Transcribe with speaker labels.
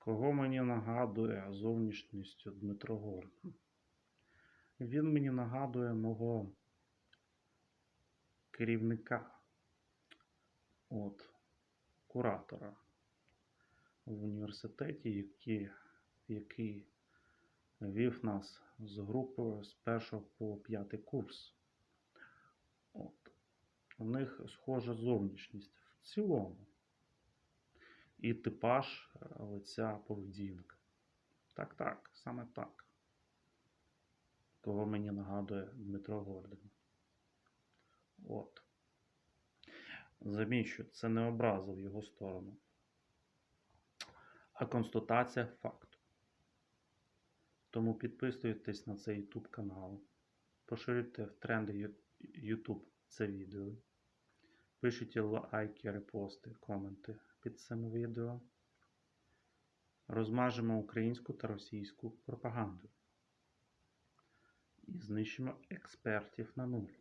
Speaker 1: Кого мені нагадує зовнішністю Дмитро Гордон? Він мені нагадує мого керівника, от, куратора в університеті, який, який вів нас з групою з першого по п'ятий курс. От. У них схожа зовнішність в цілому. І типаж е, лиця поведінка. Так, так, саме так. Кого мені нагадує Дмитро Гордон. От. Заміщу, це не образа в його сторону, а констатація факту. Тому підписуйтесь на цей YouTube канал, поширюйте в тренди YouTube це відео, пишіть лайки, репости, коменти під цим відео. Розмажемо українську та російську пропаганду і знищимо експертів на нуль.